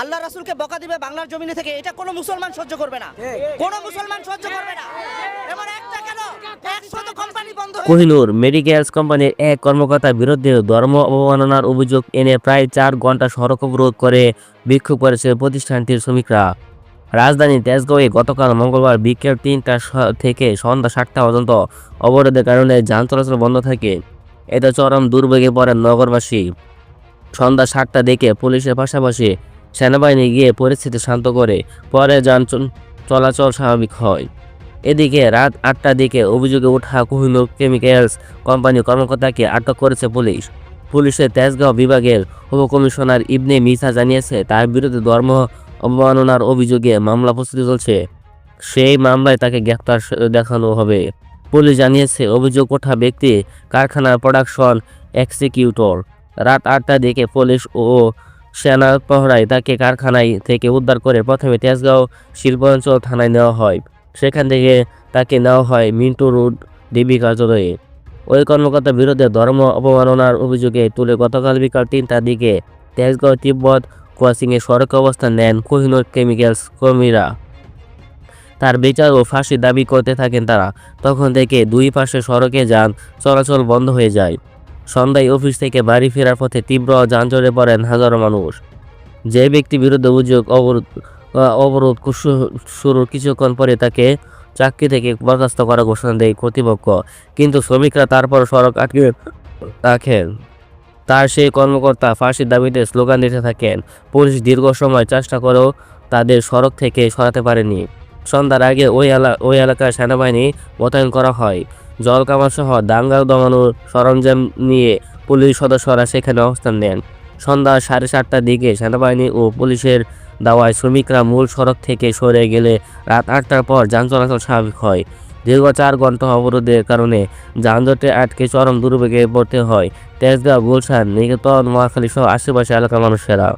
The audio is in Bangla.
আল্লাহ রাসুলকে বকা দিবে বাংলার জমিনে থেকে এটা কোনো মুসলমান সহ্য করবে না। কোনো মুসলমান সহ্য করবে না। এবার একটা কেন? একশত কোম্পানি বন্ধ কোহিনুর মেডিকেলস কোম্পানির এক কর্মকর্তার বিরুদ্ধে ধর্ম অবমাননার অভিযোগ এনে প্রায় চার ঘণ্টা সড়ক অবরোধ করে বিক্ষোভ করেছে প্রতিষ্ঠানটির শ্রমিকরা। রাজধানী তেজগাঁওয়ে গতকাল মঙ্গলবার বিকেল তিনটা থেকে সন্ধ্যা সাতটা পর্যন্ত অবরোধের কারণে যান চলাচল বন্ধ থাকে। এতে চরম দুর্ভোগে পড়েন নগরবাসী। সন্ধ্যা সাতটা দেখে পুলিশের পাশাপাশি সেনাবাহিনী গিয়ে পরিস্থিতি শান্ত করে পরে যান চলাচল স্বাভাবিক হয়। এদিকে রাত আটটার দিকে অভিযোগে ওঠা কোহিনুর কেমিক্যালস কোম্পানির কর্মকর্তাকে আটক করেছে পুলিশ। পুলিশের তেজগাঁও বিভাগের উপকমিশনার ইবনে মিসা জানিয়েছে, তার বিরুদ্ধে ধর্ম অবমাননার অভিযোগে মামলা প্রস্তুতি চলছে। সেই মামলায় তাকে গ্রেপ্তার দেখানো হবে। পুলিশ জানিয়েছে, অভিযোগ ওঠা ব্যক্তি কারখানার প্রোডাকশন এক্সিকিউটর। রাত আটটার দিকে পুলিশ ও সেনা প্রহরায় তাকে কারখানায় থেকে উদ্ধার করে প্রথমে তেজগাঁও শিল্পাঞ্চল থানায় নেওয়া হয়। সেখান থেকে তাকে নেওয়া হয় মিন্টু রোড ডিবি কার্যালয়ে। ওই কর্মকর্তার বিরুদ্ধে ধর্ম অবমাননার অভিযোগে তুলে গতকাল বিকাল তিনটার দিকে তেজগাঁও তিব্বত ক্রসিংয়ে সড়ক অবস্থান নেন কোহিনুর কেমিক্যালস কর্মীরা। তার বিচার ও ফাঁসি দাবি করতে থাকেন তারা। তখন থেকে দুই পাশে সড়কে যান, চলাচল বন্ধ হয়ে যায়। সন্ধ্যায় অফিস থেকে বাড়ি ফেরার পথে তীব্র যানজটে পড়েন হাজারো মানুষ। যে ব্যক্তি বিরুদ্ধে অভিযোগ অবরোধ অবরোধ শুরুর কিছুক্ষণ পরে তাকে চাকরি থেকে বরখাস্ত করার ঘোষণা দেয় কর্তৃপক্ষ। কিন্তু শ্রমিকরা তারপর সড়ক আটকে রাখেন। তার সেই কর্মকর্তা ফাঁসির দাবিতে স্লোগান দিতে থাকেন, পুলিশ দীর্ঘ সময় চেষ্টা করেও তাদের সড়ক থেকে সরাতে পারেনি। সন্ধ্যার আগে ওই এলা, ওই এলাকায় সেনাবাহিনী মোতায়েন করা হয়। জলকামান সহ দাঙ্গা দমানোর সরঞ্জাম নিয়ে পুলিশ সদস্যরা সেখানে অবস্থান নেন। সন্ধ্যা সাড়ে সাতটার দিকে সেনাবাহিনী ও পুলিশের দাওয়ায় শ্রমিকরা মূল সড়ক থেকে সরে গেলে রাত আটটার পর যান চলাচল স্বাভাবিক হয়। দীর্ঘ চার ঘণ্টা অবরোধের কারণে যানজটে আটকে চরম দুর্ভোগে পড়তে হয়। তেজগাঁও, গুলশান, নিকেতন, নোয়াখালী সহ আশেপাশে এলাকার মানুষেরা।